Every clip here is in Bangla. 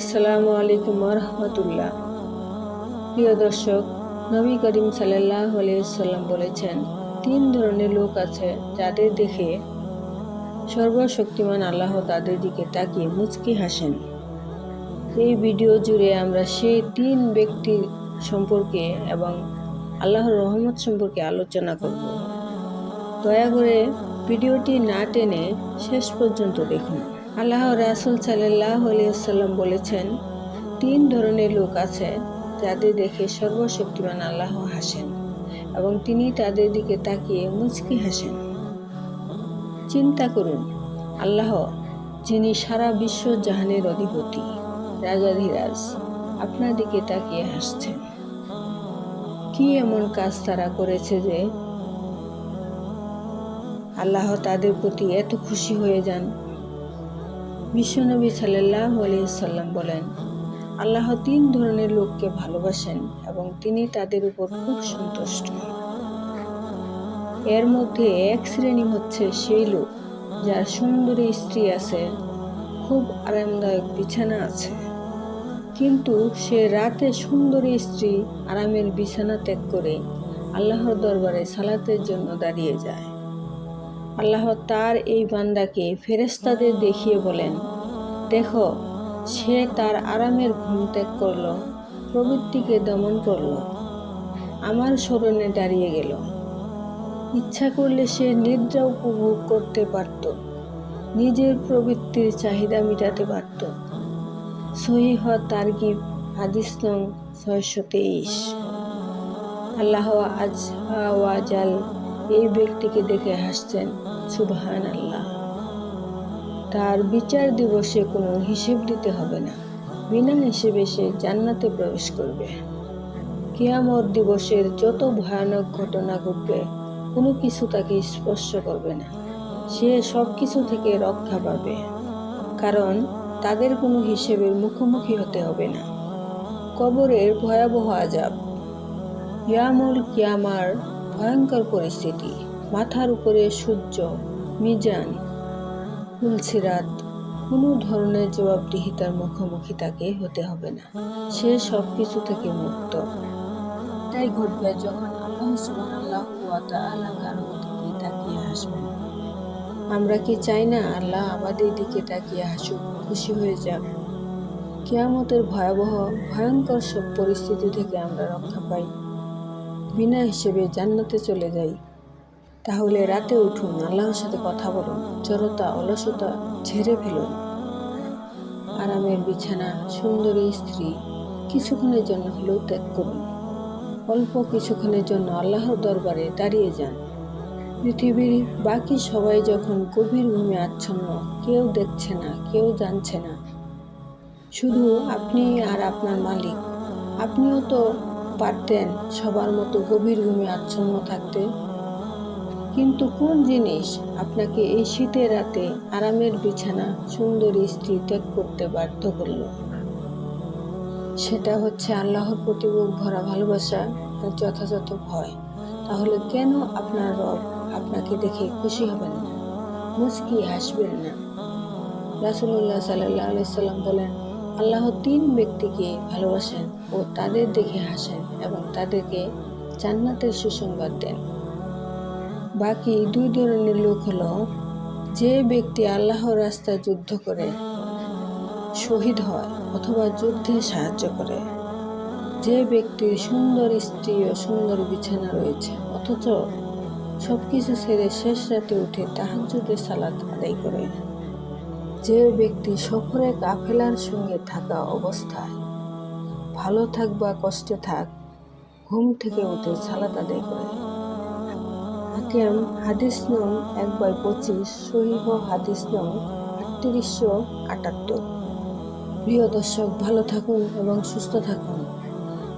আসসালামু আলাইকুম রহমতুল্লাহ। প্রিয় দর্শক, নবী করিম সাল্লাহ সাল্লাম বলেছেন, তিন ধরনের লোক আছে যাদের দেখে সর্বশক্তিমান আল্লাহ তাদের দিকে তাকিয়ে মুচকি হাসেন। এই ভিডিও জুড়ে আমরা সেই তিন ব্যক্তির সম্পর্কে এবং আল্লাহর রহমত সম্পর্কে আলোচনা করব। দয়া করে ভিডিওটি না টেনে শেষ পর্যন্ত দেখুন। আল্লাহ রাসুল সাল্লাহ সাল্লাম বলেছেন, তিন ধরনের লোক আছে যাদের দেখে সর্বশক্তিমান আল্লাহ হাসেন এবং তিনি তাদের দিকে তাকিয়ে মুচকি হাসেন। চিন্তা করুন, আল্লাহ যিনি সারা বিশ্ব জাহানের অধিপতি, রাজাধিরাজ, আপনার দিকে তাকিয়ে হাসছেন। কি এমন কাজ তারা করেছে যে আল্লাহ তাদের প্রতি এত খুশি হয়ে যান? বিশ্বনবী সাল্লাহ সাল্লাম বলেন, আল্লাহ তিন ধরনের লোককে ভালোবাসেন এবং তিনি তাদের উপর খুব সন্তুষ্ট। এর মধ্যে এক শ্রেণি হচ্ছে সেই লোক যার সুন্দরী স্ত্রী আছে, খুব আরামদায়ক বিছানা আছে। কিন্তু সে রাতে সুন্দরী স্ত্রী আরামের বিছানা ত্যাগ করে আল্লাহর দরবারে সালাতের জন্য দাঁড়িয়ে যায়। আল্লাহ তার এই বান্দাকে ফেরেস্তাদের দেখিয়ে বলেন, দেখো, সে তার আরামের ঘুম ত্যাগ করল, প্রবৃত্তিকে দমন করল, আমার স্মরণে দাঁড়িয়ে গেল। ইচ্ছা করলে সে নিদ্রা উপভোগ করতে পারত, নিজের প্রবৃত্তির চাহিদা মেটাতে পারত। সহিহ তারগিব হাদিস নং ছয়শো তেইশ। আল্লাহ আজ ওয়াজাল এই ব্যক্তিকে দেখে হাসছেন সুবহান আল্লাহ তার বিচার দিবসে কোনো হিসেব দিতে হবে না। বিনা হিসেবে সে জান্নাতে প্রবেশ করবে। কিয়ামত দিবসের যত ভয়ানক ঘটনা ঘটবে, কোনো কিছু তাকে স্পর্শ করবে না। সে সব কিছু থেকে রক্ষা পাবে। কারণ তাদের কোনো হিসেবের মুখোমুখি হতে হবে না। কবরের ভয়াবহ আজাব ইয়ামুল কিয়ামার ভয়ঙ্কর পরিস্থিতি। মাথার উপরে সূর্য, মিজান ফুলছিরাত কোনো ধরনের জবাবদিহিতার মুখোমুখি তাকে হতে হবে না। সে সব কিছু থেকে মুক্ত। তাই ঘটবে যখন আল্লাহ আমরা কি চাই না আল্লাহ আমাদের দিকে তাকিয়ে হাসুক খুশি হয়ে যাক? কেয়ামতের ভয়াবহ, ভয়ঙ্কর সব পরিস্থিতি থেকে আমরা রক্ষা পাই। বিনা হিসেবে জান্নাতে চলে যাই। তাহলে রাতে উঠুন, আল্লাহর সাথে কথা বলুন, জড়তা, অলসতা ঝেড়ে ফেলুন। আরামের বিছানা, সুন্দরী স্ত্রী, কিছুক্ষণের জন্য হলেও ত্যাগ করুন। অল্প কিছুক্ষণের জন্য আল্লাহর দরবারে দাঁড়িয়ে যান। পৃথিবীর বাকি সবাই যখন গভীর ঘুমে আচ্ছন্ন, কেউ দেখছে না, কেউ জানছে না। শুধু আপনি আর আপনার মালিক। আপনিও তো পারতেন, সবার মতো গভীর ঘুমে আচ্ছন্ন থাকতে। কিন্তু কোন জিনিস আপনাকে এই শীতের রাতে আরামের বিছানা, সুন্দর স্ত্রী ত্যাগ করতে বাধ্য করল? সেটা হচ্ছে আল্লাহর প্রতি ভরা ভালোবাসা আর যথাযথ ভয়। তাহলে কেন আপনার রব আপনাকে দেখে খুশি হবেন না? মুচকি হাসবেন না। রাসুল্লাহ সাল্লাহ আলাইসাল্লাম বলেন আল্লাহ তিন ব্যক্তিকে ভালোবাসেন ও তাদের দেখে হাসেন এবং তাদেরকে জান্নাতের সুসংবাদ দেন। বাকি দুই ধরনের লোক হলো, যে ব্যক্তি আল্লাহর রাস্তায় যুদ্ধ করে, শহীদ হয় অথবা যুদ্ধে সাহায্য করে। যে ব্যক্তির সুন্দর স্ত্রী ও সুন্দর বিছানা রয়েছে, অথচ সব কিছু ছেড়ে শেষ রাতে উঠে তাহাজুদের সালাত আদায় করে। যে ব্যক্তি সফরে কাফেলার সঙ্গে থাকা অবস্থায়। ভালো থাক বা কষ্টে থাক, ঘুম থেকে উঠে সালাত আদায় করে। হাকিয়াম হাদিস নং এক বাই পঁচিশ, সহিহ হাদিস নং আটত্রিশশো আটাত্তর। প্রিয় দর্শক, ভালো থাকুন এবং সুস্থ থাকুন।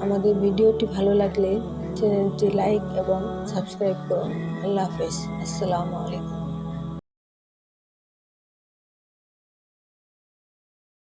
আমাদের ভিডিওটি ভালো লাগলে চ্যানেলটি লাইক এবং সাবস্ক্রাইব করুন। আল্লাহ হাফেজ। আসসালামু আলাইকুম।